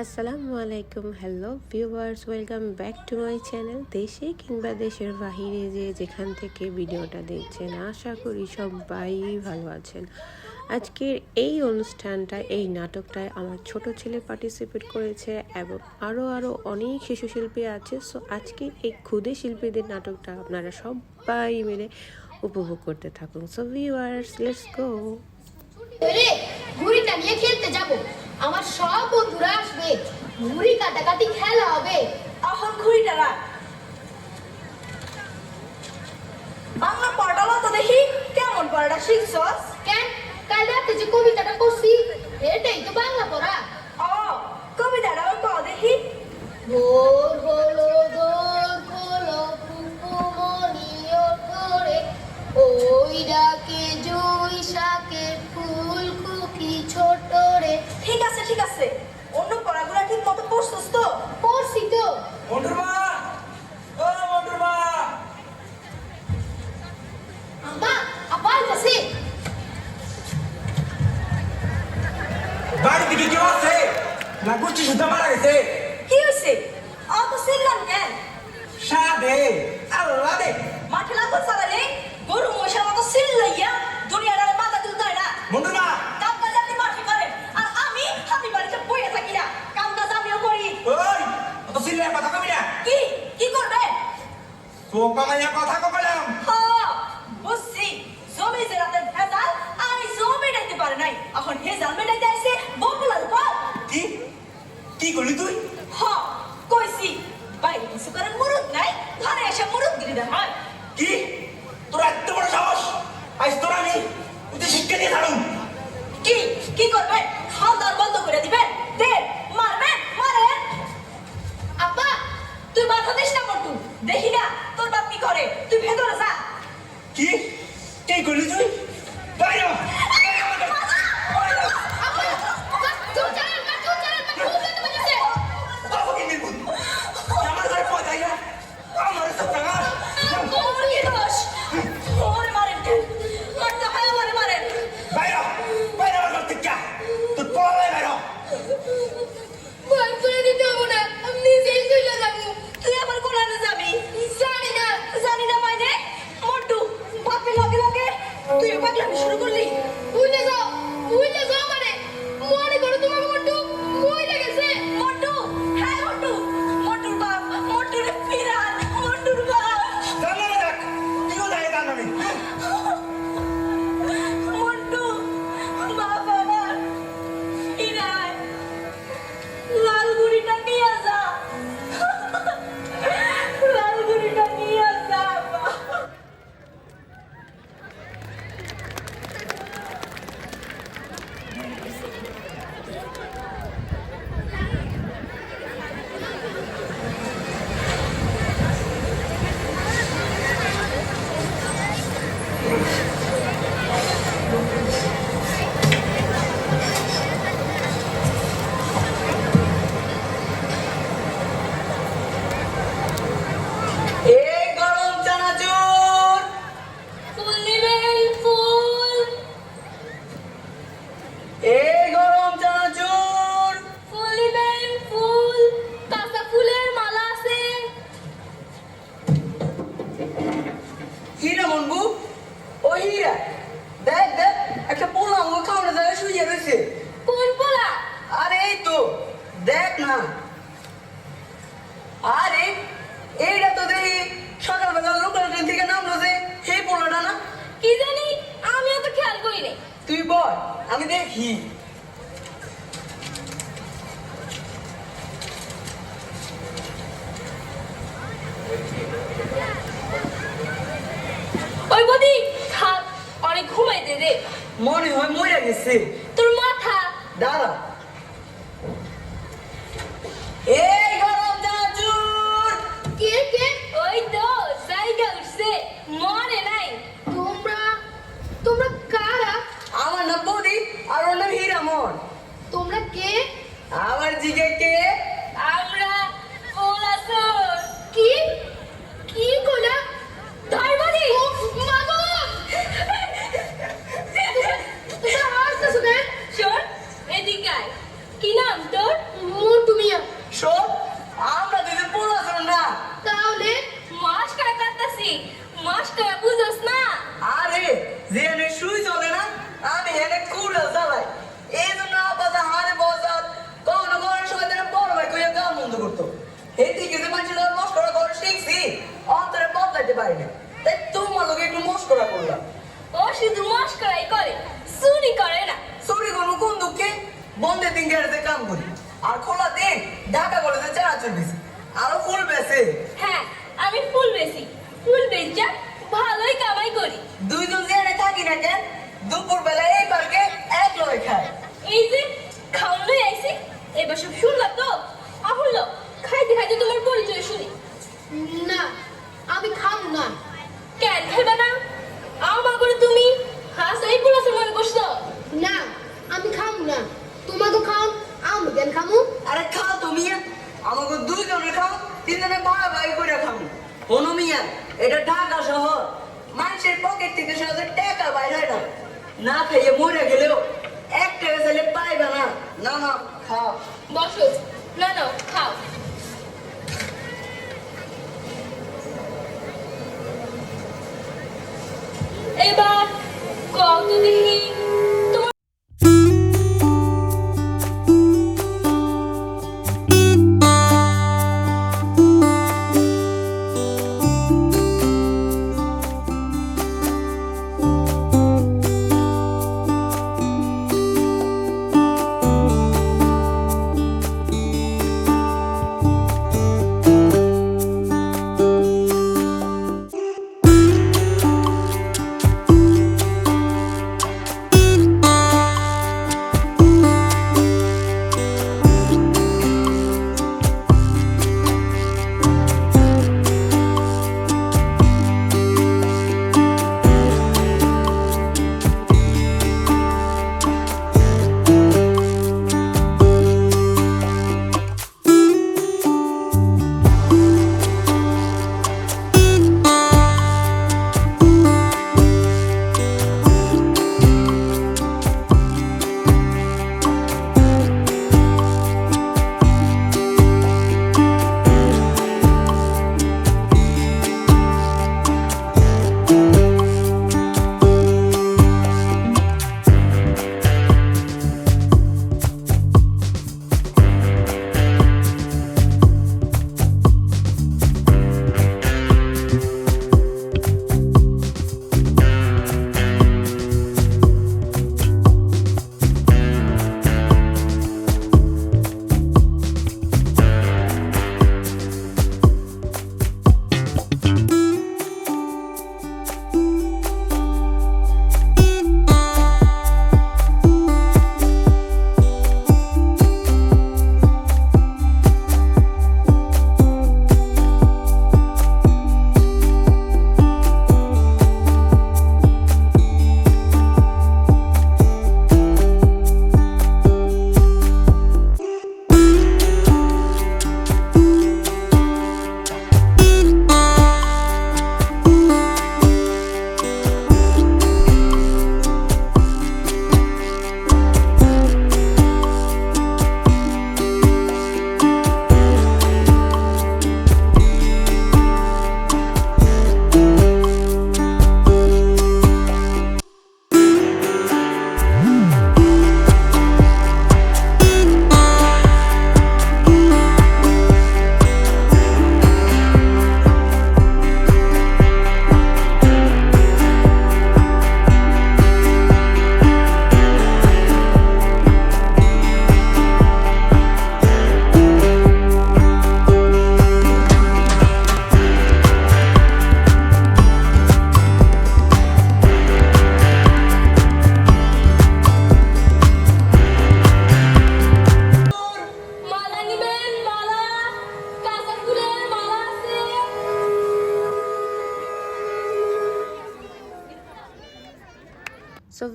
আসসালামু আলাইকুম hello viewers, welcome back to my channel দেশে কিংবা দেশের বাহিরে যে যেখান থেকে ভিডিওটা দেখছেন, আশা করি সবাই ভালো আছেন। আজকের এই অনুষ্ঠানটা, এই নাটকটায় আমার ছোট ছেলে পার্টিসিপেট করেছে এবং আরও আরও অনেক শিশু শিল্পী আছে। সো আজকে এই ক্ষুদে শিল্পীদের নাটকটা আপনারা সবাই মিলে উপভোগ করতে থাকুন। সো ভিউয়ার্স লেটস গো ঘুড়িটা নিয়ে খেলতে যাব। আমার সব বন্ধুরা আসবে। ঘুড়ি কাটাকাটি খেলা হবে। এখন ঘুড়িটা রাখ। বাংলা পড়াটা তো দেখি। কেমন পড়াটা শিখছস কেন? কাল রাতে যে কবিতাটা করছি এটাই তো বাংলা পড়া। ও কবিতাটা না গুষ্টি সুদ্ধা মারা গেছে কি হইছে অত সিল্লাম কেন সাদে আল্লাহ দে মাঠে লাগো চালালে গরু মশার মতো সিল্লাইয়া দুনিয়ার আর মাথা তুলতে হয় না মন্টুরমা কাম কাজ আপনি মাঠে করেন আর আমি আমি বাড়িতে বইয়ে থাকি না কাম কাজ আমিও করি ওই অত সিলে কথা কবি না কি কি করবে তো কামাইয়া কথা কবলাম হ্যাঁ, বুঝছি জমি যে রাতের ভেজাল আমি জমি মেটাইতে পারে নাই এখন হেজাল মেটাইতে আইছে বকুলার উপর কি কি করলি তুই? হ কইছি। বাইরে কিছু করে মুরুদ নাই ঘরে এসে মুরুদ গিরি দেন। হয় কি? তোর এত বড় সাহস? আজ তোর আমি উঠে শিক্ষা দিয়ে ছাড়ুন কি? কি করবে? খাওয়া দাওয়া বন্ধ করে দিবে দে মারবে মারে আব্বা তুই মাথা দিস না। পাগলামি শুরু করলি? হীরা দেখ দেখ একটা পোলা আমার খাওয়ানো জায়গায় শুয়ে রয়েছে কোন পোলা আরে এই তো দেখ না আরে এইটা তো দেখি সকালবেলা লোকাল ট্রেন থেকে নামলো যে সেই পোলাটা না কি জানি আমিও তো খেয়াল করি নাই তুই বল আমি দেখি ওই বদি থাক অনেক ঘুমাই দে রে মনে হয় মরে গেছে তোর মাথা দাঁড়া এই গরম চানাচুর কে কে ওই তো জায়গা উঠছে মনে নাই তোমরা তোমরা কারা আমার নাম বৌদি আর ওর নাম হীরামন তোমরা কে আমার জিগে কে আমরা পোলাসর কি কি কইলা ধর্মদি মাস্টার বুঝোস না আরে যে এনে শুই চলে না আমি এনে কুড়ে চালাই এই জন্য আপাতত হারে বসাত কখনো কখনো শয়তানের বড় ভাই কইয়া গান বন্ধ করতো এটি কিছু মানুষের মস্করা করে শিখছি অন্তরে বদলাইতে পারি না তাই তোমার লোকে একটু মস্করা করলাম ও শুধু মস্করাই করে চুরি করে না চুরি করব কোন দুঃখে বন্ধের দিন গ্যারেজে কাম করি আর খোলা দিন ঢাকা কলেজে চানাচুর বেশি আরও ফুল বেছে হ্যাঁ আমি ফুল বেশি ফুল বেচা ভালোই কামাই করি। দুইজন এনে থাকি না কেন দুপুর বেলা এই পার্কে এক লয় খায়। এই যে লই আইছি এবার সব শুনলা তো? আহুল্ল খাইতে খাইতে তোমার পরিচয় শুনি। না আমি খাব না। কেন খাইবা না? আমা করে তুমি হাস এই পুলাসের মনে করছ? না আমি খাব না। তোমাকে খাও আমি কেন খামু। আরে খাও তো মিয়া। আমাকে দুইজনে খাও তিনজনে ভাই ভাই করে খাও কোনো মিয়া এটা ঢাকা শহর। মানুষের পকেট থেকে সহজে টাকা বাইর হয় না। না খাইয়ে মরে গেলেও এক টাকা চাইলে পাইবে না। না না খাও। বসো না না খাও। এবার কত দেখি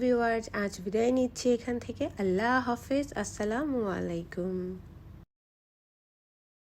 ভিউয়ার্স আজ বিদায় নিচ্ছি এখান থেকে। আল্লাহ হাফেজ আসসালামু আলাইকুম।